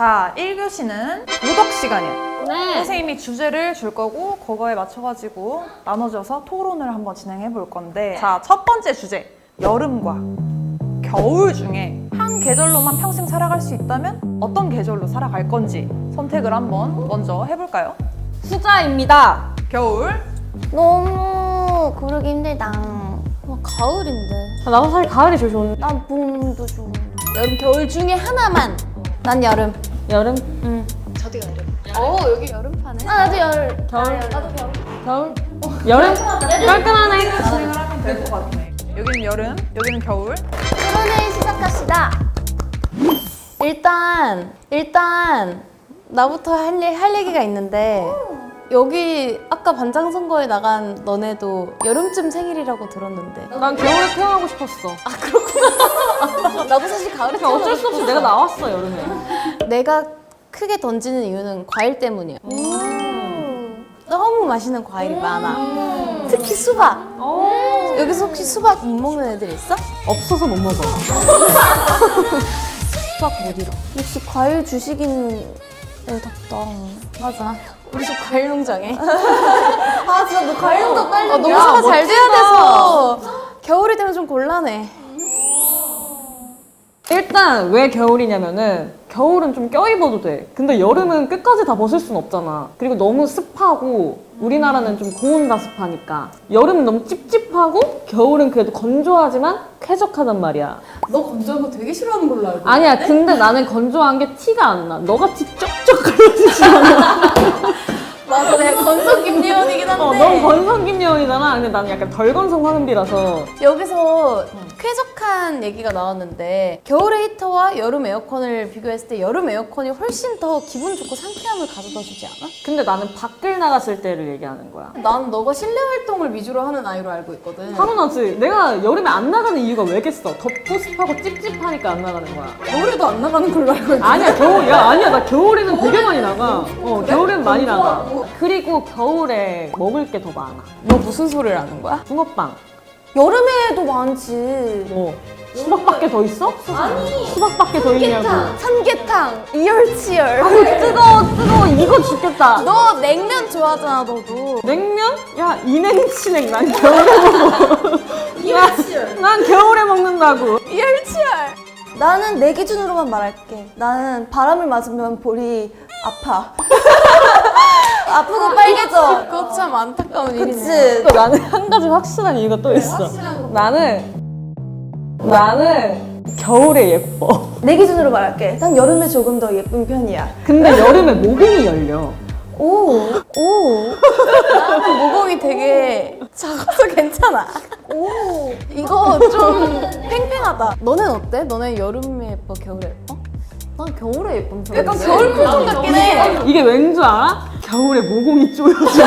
자, 1교시는 도덕 시간이에요. 네. 선생님이 주제를 줄 거고 그거에 맞춰가지고 나눠져서 토론을 한번 진행해 볼 건데 자, 첫 번째 주제. 여름과 겨울 중에 한 계절로만 평생 살아갈 수 있다면 어떤 계절로 살아갈 건지 선택을 한번 먼저 해볼까요? 수자입니다. 겨울, 너무 고르기 힘들다. 와, 가을인데. 아, 나도 사실 가을이 제일 좋은데. 난 봄도 좋은데. 여름, 겨울 중에 하나만. 난 여름. 여름? 응. 저도 여름. 어, 여기 여름파네. 아, 나도 여름. 겨울? 나도 겨울. 겨울? 여름? 깔끔하네. 진행을 하면 될 것 같네. 여기는 여름, 여기는 겨울. 토론을 시작합시다. 일단, 일단, 나부터 할, 얘- 할 얘기가 있는데, 여기 아까 반장 선거에 나간 너네도 여름쯤 생일이라고 들었는데. 난 겨울에 태어나고 싶었어. 나도 사실 가을에 그냥 어쩔 수 없이 내가 나왔어, 여름에. 내가 크게 던지는 이유는 과일 때문이야. 너무 맛있는 과일이 많아. 특히 수박. 여기서 혹시 수박 못 먹는 애들 있어? 없어서 못 먹어. 수박 못 잃어. 역시 과일 주식인 애답다. 맞아. 우리 집 과일 농장에. 아 진짜 너 과일 농장 딸려. 아, 농사가 잘 돼야 돼서 겨울이 되면 좀 곤란해. 일단 왜 겨울이냐면은 겨울은 좀 껴입어도 돼. 근데 여름은 끝까지 다 벗을 순 없잖아. 그리고 너무 습하고 우리나라는 좀 고온다습하니까 여름은 너무 찝찝하고 겨울은 그래도 건조하지만 쾌적하단 말이야. 너 건조한 거 되게 싫어하는 걸로 알고. 아니야. 근데 나는 건조한 게 티가 안 나. 너같이 쩍쩍 걸러지지 않아. 맞아, 내가 건성 김예원이긴 한데. 어, 너무 건성 김여원이잖아. 근데 나는 약간 덜 건성 황은비라서 여기서 쾌적한 얘기가 나왔는데 겨울의 히터와 여름 에어컨을 비교했을 때 여름 에어컨이 훨씬 더 기분 좋고 상쾌함을 가져다 주지 않아? 근데 나는 밖을 나갔을 때를 얘기하는 거야. 난 너가 실내 활동을 위주로 하는 아이로 알고 있거든. 당연하지. 내가 여름에 안 나가는 이유가 왜겠어? 덥고 습하고 찝찝하니까 안 나가는 거야. 겨울에도 안 나가는 걸로 알고 있거든. 아니야 겨울 야 아니야 나 겨울에는 되게 많이 나가. 어 겨울엔 많이 나가. 그리고 겨울에 먹을 게 더 많아. 너 무슨 소리를 하는 거야? 붕어빵. 여름에도 많지. 뭐 수박밖에 더 있어? 아니 수박밖에 더 있냐고. 삼계탕, 이열치열. 아유 뜨거워 뜨거워 이거 죽겠다. 너 냉면 좋아하잖아, 너도. 냉면? 야 이냉치냉 난 겨울에 먹어. 난, 난 겨울에 먹는다고. 이열치열. 나는 내 기준으로만 말할게. 나는 바람을 맞으면 볼이 아파. 아프고 빨개져. 그거 참 안타까운 일이네. 그치. 또 나는 한 가지 확실한 이유가 또 있어. 나는 나는 겨울에 예뻐. 내 기준으로 말할게. 난 여름에 조금 더 예쁜 편이야. 근데 여름에 모공이 열려. 오, 오. 모공이 되게 작아서 괜찮아. 오, 이거 좀 팽팽하다. 너는 어때? 너네 여름에 예뻐, 겨울에 예뻐? 난 겨울에 예쁜 편. 약간 겨울 표정 같긴 해. 이게 왠 줄 알아? 겨울에 모공이 쪼여져.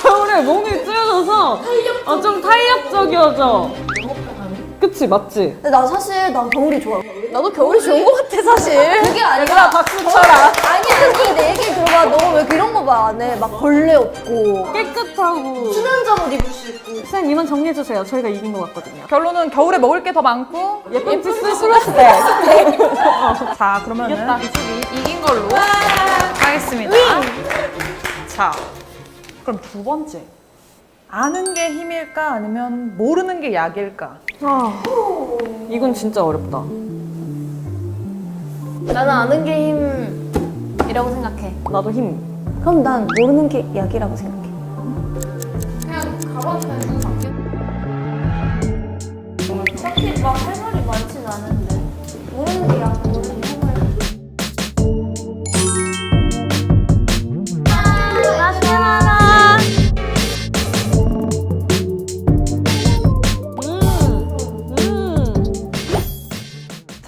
겨울에 몸이 쪼여져서 어, 좀 탄력적이어져. 그치 맞지? 근데 나 사실 난 겨울이 좋아. 나도 겨울이 좋은 것 같아 사실. 그게 아니라 박수 쳐라. 아니 아니 너왜 그런 거 봐 안 해? 막 벌레 없고 깨끗하고. 수면 잠 옷 입을 수 있고. 선생님 이만 정리해 주세요. 저희가 이긴 것 같거든요. 결론은 겨울에 먹을 게 더 많고 예쁜 짓을 슬렀을 때. 자, 그러면은 이겼다. 이 집이 이긴 걸로 하겠습니다. 자, 그럼 두 번째. 아는 게 힘일까 아니면 모르는 게 약일까? 아, 이건 진짜 어렵다. 나는 아는 게 힘 이라고 생각해. 나도 힘. 그럼 난 모르는 게 약이라고 생각해.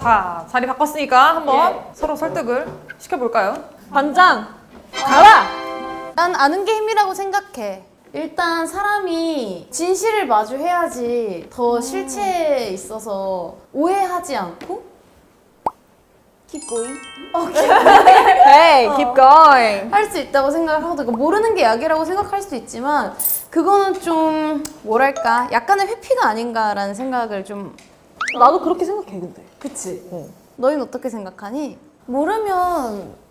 자, 자리 바꿨으니까 한번 서로 설득을 시켜볼까요? 반장, 가라! 난 아는 게 힘이라고 생각해. 일단 사람이 진실을 마주해야지 더 실체에 있어서 오해하지 않고 keep going Hey, keep going. 할 수 있다고 생각하거든. 그러니까 모르는 게 약이라고 생각할 수 있지만 그거는 좀 뭐랄까 약간의 회피가 아닌가라는 생각을 좀 나도 그렇게 생각해 근데. 그치? 어. 너희는 어떻게 생각하니? 모르면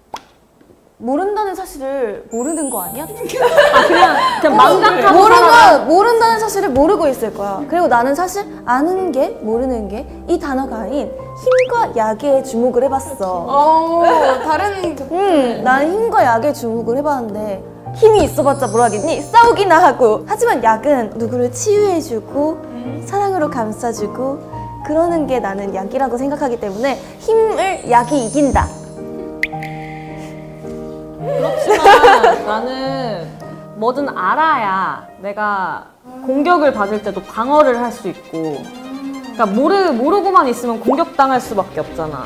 모른다는 사실을 모르는 거 아니야? 그냥 그냥 망각하고 모르면 모른다는 사실을 모르고 있을 거야. 그리고 나는 사실 아는 게 모르는 게 이 단어가 아닌 힘과 약에 주목을 해봤어. 어, 다른 음, 나는 힘과 약에 주목을 해봤는데 힘이 있어봤자 뭘 하겠니? 싸우기나 하고. 하지만 약은 누구를 치유해주고 사랑으로 감싸주고 그러는 게 나는 약이라고 생각하기 때문에 힘을 약이 이긴다. 그렇지만 나는 뭐든 알아야 내가 공격을 받을 때도 방어를 할 수 있고 그러니까 모르, 모르고만 있으면 공격당할 수밖에 없잖아.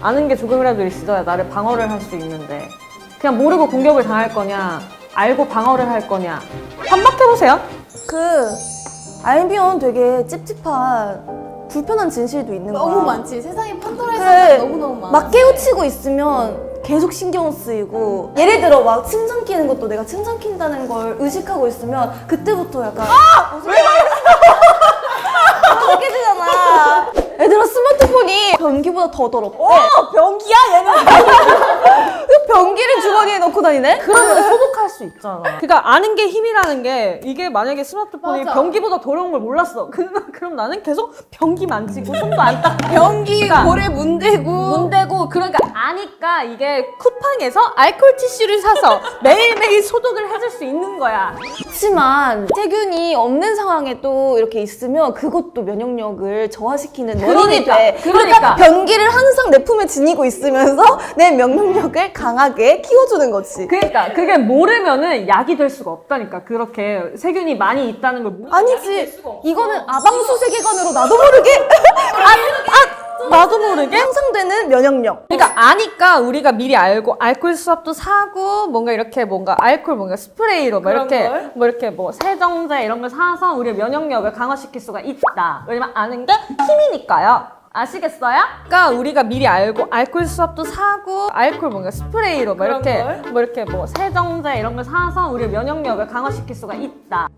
아는 게 조금이라도 있어야 나를 방어를 할 수 있는데 그냥 모르고 공격을 당할 거냐 알고 방어를 할 거냐. 반박해보세요. 그 알면 되게 찝찝한 불편한 진실도 있는 거야. 너무 많지. 세상에 판도라의 그래. 상자가 너무 너무 많아. 막 깨우치고 있으면 계속 신경 쓰이고 예를 들어 막침 삼키는 것도 내가 침 삼킨다는 걸 의식하고 있으면 그때부터 약간 아! 왜 그렇게 되잖아 얘들아 스마트폰이 변기보다 더 더럽대 어 변기야 얘는 변기를 주머니에 넣고 다니네? 그러면 소독할 수 있잖아 그러니까 아는 게 힘이라는 게 이게 만약에 스마트폰이 맞아. 변기보다 더러운 걸 몰랐어 그러면 그럼 나는 계속 변기 만지고 손도 안 닦고 변기 그러니까 고래 문대고 문대고 그러니까 아니까 이게 쿠팡에서 알콜 티슈를 사서 매일매일 소독을 해줄 수 있는 거야. 그렇지만 세균이 없는 상황에 또 이렇게 있으면 그것도 면역력을 저하시키는 원인이 그러니까, 돼. 그러니까. 변기를 항상 내 품에 지니고 있으면서 내 면역력을 강하게 키워주는 거지. 그러니까 그게 모르면 은 약이 될 수가 없다니까. 그렇게 세균이 많이 있다는 걸 모르면 약이 될 아니지. 수가 없어. 이거는 아방수 세계관으로 나도 모르게 아, 아, 나도 모르게. 향상되는 면역력. 그러니까 아니까 우리가 미리 알고 알콜 수압도 사고 뭔가 이렇게 뭔가 알콜 뭔가 스프레이로 뭐 이렇게 뭐 이렇게 뭐 세정제 이런 걸 사서 우리의 면역력을 강화시킬 수가 있다. 왜냐면 아는 게 힘이니까요. 아시겠어요? 그러니까 우리가 미리 알고 알콜 수압도 사고 알콜 뭔가 스프레이로 뭐 이렇게 뭐 이렇게 뭐 세정제 이런 걸 사서 우리의 면역력을 강화시킬 수가 있다.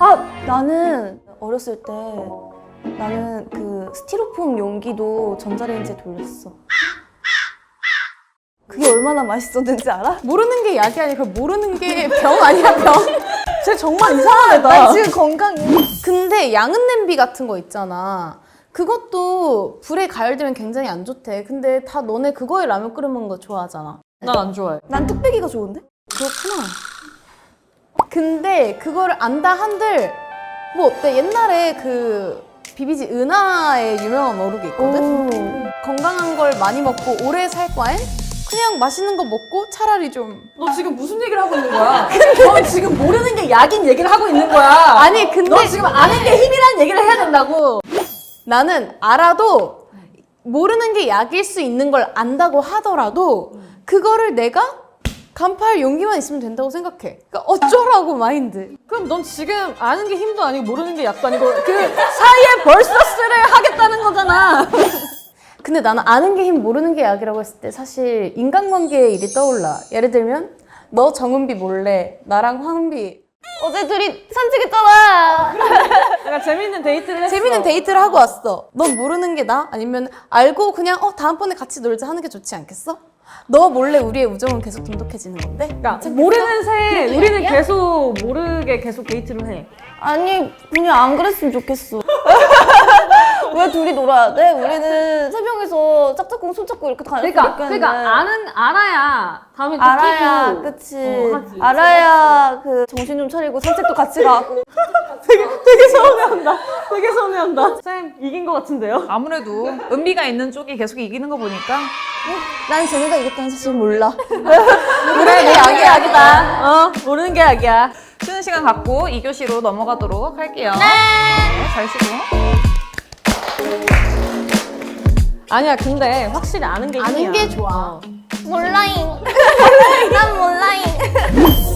아, 나는 어렸을 때 나는 그 스티로폼 용기도 전자레인지에 돌렸어. 그게 얼마나 맛있었는지 알아? 모르는 게 약이 아니라 모르는 게 병 아니야 병. 쟤 정말 이상한 애다. 나 지금 건강해. 근데 양은 냄비 같은 거 있잖아. 그것도 불에 가열되면 굉장히 안 좋대. 근데 다 너네 그거에 라면 끓여 먹는 거 좋아하잖아. 난 안 좋아해. 난 뚝배기가 좋은데? 그렇구나. 근데 그거를 안다 한들 뭐 어때? 옛날에 그 비비지 은하의 유명한 어록이 있거든. 건강한 걸 많이 먹고 오래 살 바엔 그냥 맛있는 거 먹고 차라리 좀 너 지금 무슨 얘기를 하고 있는 거야? 너 지금 모르는 게 약인 얘기를 하고 있는 거야. 아니 근데 너 지금 아는 게 힘이라는 얘기를 해야 된다고. 나는 알아도 모르는 게 약일 수 있는 걸 안다고 하더라도 그거를 내가 간파할 용기만 있으면 된다고 생각해. 그러니까 어쩌라고 마인드. 그럼 넌 지금 아는 게 힘도 아니고 모르는 게 약도 아니고 그 사이에 벌써스를 하겠다는 거잖아. 근데 나는 아는 게 힘, 모르는 게 약이라고 했을 때 사실 인간관계의 일이 떠올라. 예를 들면 너 정은비 몰래 나랑 황은비 어제 둘이 산책했잖아. 내가 재밌는 데이트를 했어. 재밌는 데이트를 하고 왔어. 넌 모르는 게 나? 아니면 알고 그냥 어 다음번에 같이 놀자 하는 게 좋지 않겠어? 너 몰래 우리의 우정은 계속 돈독해지는 건데? 그러니까 모르는 새 우리는 계속 모르게 계속 데이트를 해. 아니 그냥 안 그랬으면 좋겠어. 왜 둘이 놀아야 돼? 우리는 세 명이서 짝짝꿍 손잡고 이렇게 다녔으면 그러니까. 그러니까 아는 알아야 다음에 또 알아야 끼고. 그치. 어, 하지. 알아야 그 정신 좀 차리고 산책도 같이 가고. 되게 되게 서운해한다. 되게 서운해한다. 쌤 이긴 것 같은데요? 아무래도 은비가 있는 쪽이 계속 이기는 거 보니까 난 쟤네가 이겼다는 사실 몰라. 그래 내 약이 약이다. 어 모르는 게 약이야. 쉬는 시간 갖고 2교시로 넘어가도록 할게요. 네. 잘 쉬고. 아니야 근데 확실히 아는 게 힘이야. 아는 게 좋아. 어. 몰라잉. 난 몰라잉.